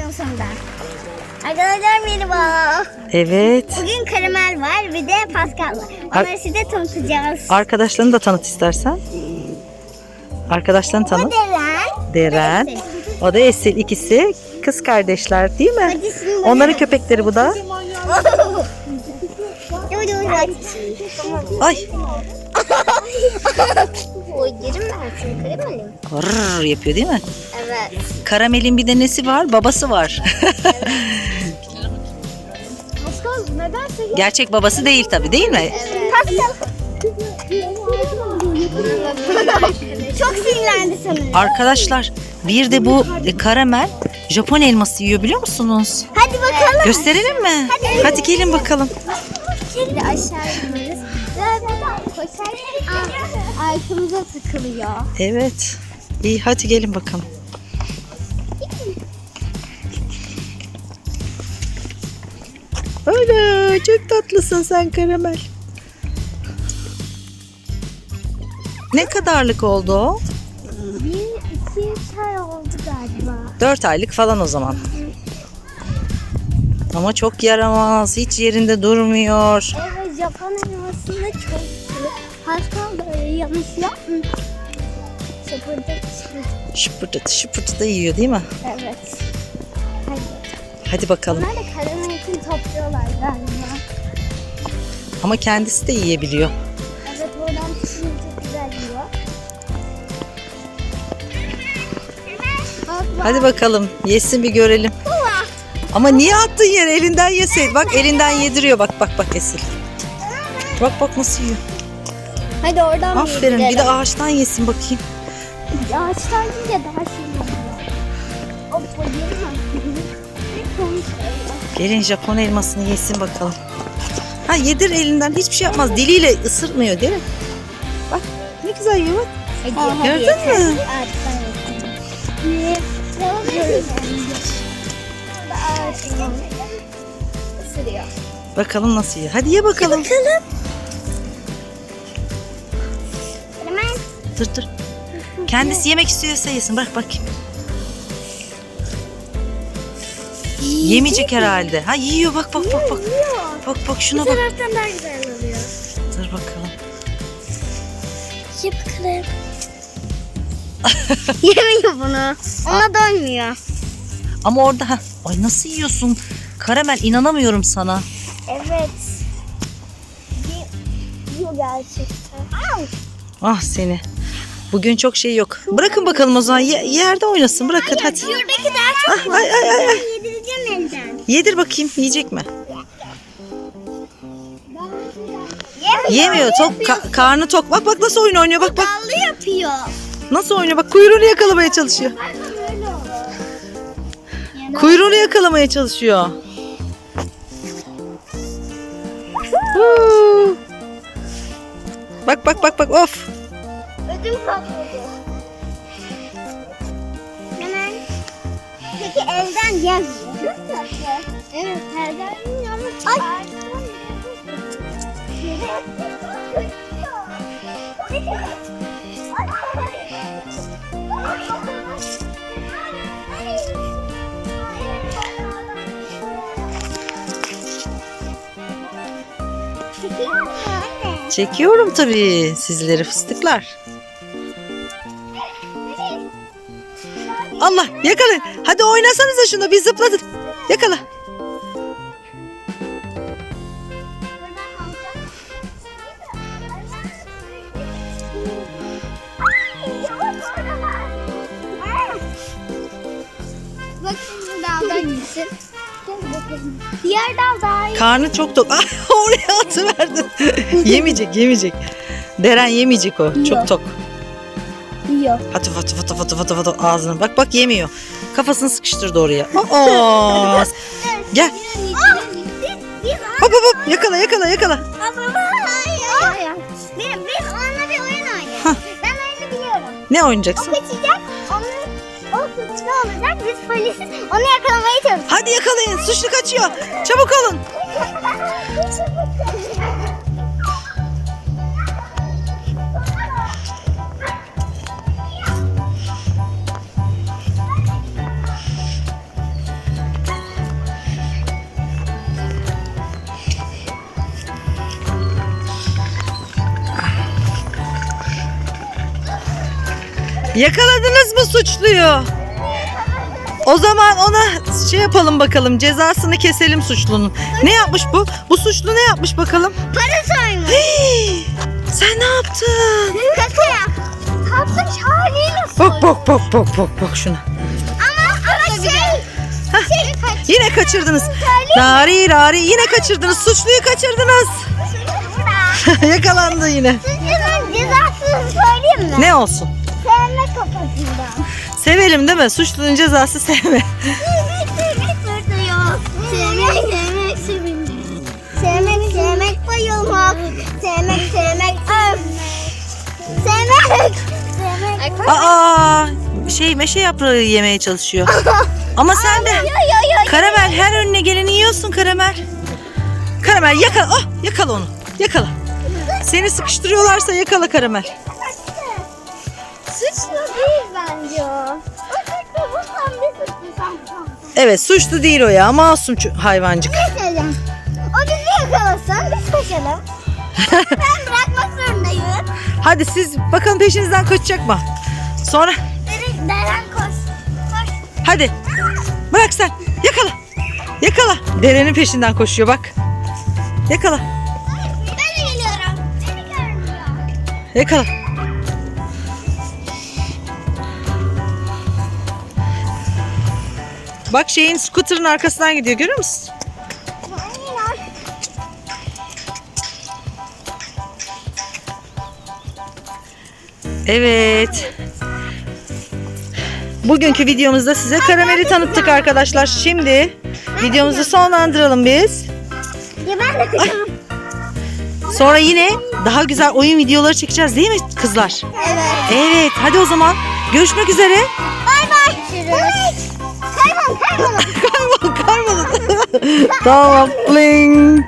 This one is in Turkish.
videonun sonunda. Arkadaşlar merhaba. Evet. Bugün karamel var bir de Pascal var. Ar- Onları size tanıtacağız. Arkadaşlarını da tanıt istersen. Arkadaşlarını tanıt. Deren. Deren. O da Esil. ikisi kız kardeşler değil mi? Onların köpekleri bu da. Ay. Oy yerim ben seni karamelim. Yapıyor değil mi? Karamelin bir de nesi var? Babası var. Pascal nedense Gerçek babası değil tabii değil mi? Pascal. Çok sinirlendi sanırım. Arkadaşlar bir de bu e, karamel Japon elması yiyor biliyor musunuz? Hadi bakalım. Gösterelim mi? Hadi. Hadi gelin bakalım. Şimdi aşağı iniyoruz. Ve koşarken arkamıza sıkılıyor. Evet. İyi hadi gelin bakalım. Öyle çok tatlısın sen karamel. Ne kadarlık oldu o? Bir, iki, üç ay oldu galiba. 4 aylık falan o zaman. Ama çok yaramaz. Hiç yerinde durmuyor. Evet, Japon elmasında çok iyi. Pascal böyle yanlış yapmıyor. Şapırdak şapırdak. Şıpırtı şıpırtı da yiyor değil mi? Evet. Hadi. Hadi bakalım. Bunlar da karamel için topluyorlar galiba. Ama kendisi de yiyebiliyor. Evet, oradan pişince çok güzel yiyor. Bak, bak. Hadi bakalım. Yesin bir görelim. Ama niye attın yere? Elinden yeseydin. Bak elinden yediriyor. Bak bak bak Esil. Bak bak nasıl yiyor. Hadi oradan Aferin. Bir de ağaçtan yesin bakayım. Ağaçtan yiyince daha şey Gelin Japon elmasını yesin bakalım. Ha yedir elinden. Hiçbir şey yapmaz. Diliyle ısırmıyor değil mi? Bak ne güzel yiyor bak. Hadi, Gördün mü? Bakalım nasıl yiyor. Hadi ye bakalım. Bakalım. Dur dur. Kendisi yemek istiyorsa yesin. Bırak bakayım. Yemeyecek herhalde. Ha yiyor bak bak bak bak. Bak bak şuna Bu bak. taraftan daha güzel oluyor. Dur bakalım. Bakalım. Yemiyor bunu. Ona doymuyor. Ama orada ha. Ay nasıl yiyorsun? Karamel inanamıyorum sana. Evet. Yiyor gerçekten. Ah seni. Bugün çok şey yok. Bırakın bakalım o zaman. Ye- yerde oynasın. Bırakın hadi. Şuradaki daha çok Ah, ay ay ay. ay. Yedir bakayım. Yiyecek mi? Yemiyor. Yemiyor. Tok. ka- karnı tok. Bak bak nasıl oyun oynuyor. Bak bak. Ballı yapıyor. Nasıl oynuyor. Bak kuyruğunu yakalamaya çalışıyor. Kuyruğunu yakalamaya çalışıyor. Huu. Bak bak bak bak of. Ödüm patladı. Hemen. Peki elden Çekiyorum tabii sizleri fıstıklar. Allah yakala. Hadi oynasanıza şunu bir zıpladın. Yakala. Bakın daldan gitsin. Diğer dal daha iyi. Karnı çok tok. Ah, oraya atıverdin. yemeyecek yemeyecek. Deren yemeyecek o. Çok tok. Yiyor. Hatı fatı fatı fatı fatı fatı ağzına. Bak bak yemiyor. Kafasını sıkıştırdı oraya. Aa, gel. Hop hop hop yakala yakala yakala. Biz, biz onunla bir oyun oynayalım. Ben oyunu biliyorum. Ne O oynayacaksın? kaçacak, onun, o suçlu olacak, biz polisiz onu yakalamaya çalışacağız. Hadi yakalayın. Suçlu kaçıyor. Çabuk olun. Yakaladınız mı suçluyu? O zaman ona şey yapalım bakalım cezasını keselim suçlunun. Ne yapmış bu? Bu suçlu ne yapmış bakalım? Para soymuş. Hii, sen ne yaptın? Kaka yap. Kapmış haliyle Bak bak bak bak bak bak şuna. Ama, ama şey. Şey kaç. Yine kaçırdınız. Rari rari yine kaçırdınız. Suçluyu kaçırdınız. Yakalandı yine. Sizin cezasını söyleyeyim mi? Ne olsun? Sevme kafasından. Sevelim değil mi? Suçlunun cezası sevme. Sevmek sevmek yok. Sevmek sevmek sevindim. Sevmek sevmek bayılmak. Sevmek sevmek öf. Sevmek. Sevmek. Aa, şey meşe yaprağı yemeye çalışıyor. Ama sen de karamel her önüne geleni yiyorsun karamel. Karamel yakala. Oh, yakala onu. Yakala. Seni sıkıştırıyorlarsa yakala karamel. Suçlu değil bence o. Evet suçlu değil o ya. Masum hayvancık. Ne söyleyeceğim? O bizi yakalasın biz koşalım. ben bırakmak zorundayım. Hadi siz bakalım peşinizden kaçacak mı? Sonra Deren, Deren koş. Koş. hadi bırak sen. Yakala. Yakala. Derenin peşinden koşuyor bak. Yakala. Ben de geliyorum. Beni görmüyor. Yakala. Bak şeyin scooter'ın arkasından gidiyor görüyor musun? Evet. Bugünkü videomuzda size karameli tanıttık arkadaşlar. Şimdi videomuzu sonlandıralım biz. Sonra yine daha güzel oyun videoları çekeceğiz değil mi kızlar? Evet. Evet hadi o zaman görüşmek üzere. Bay bay. Görüşürüz. Kalma kalma. tamam pling.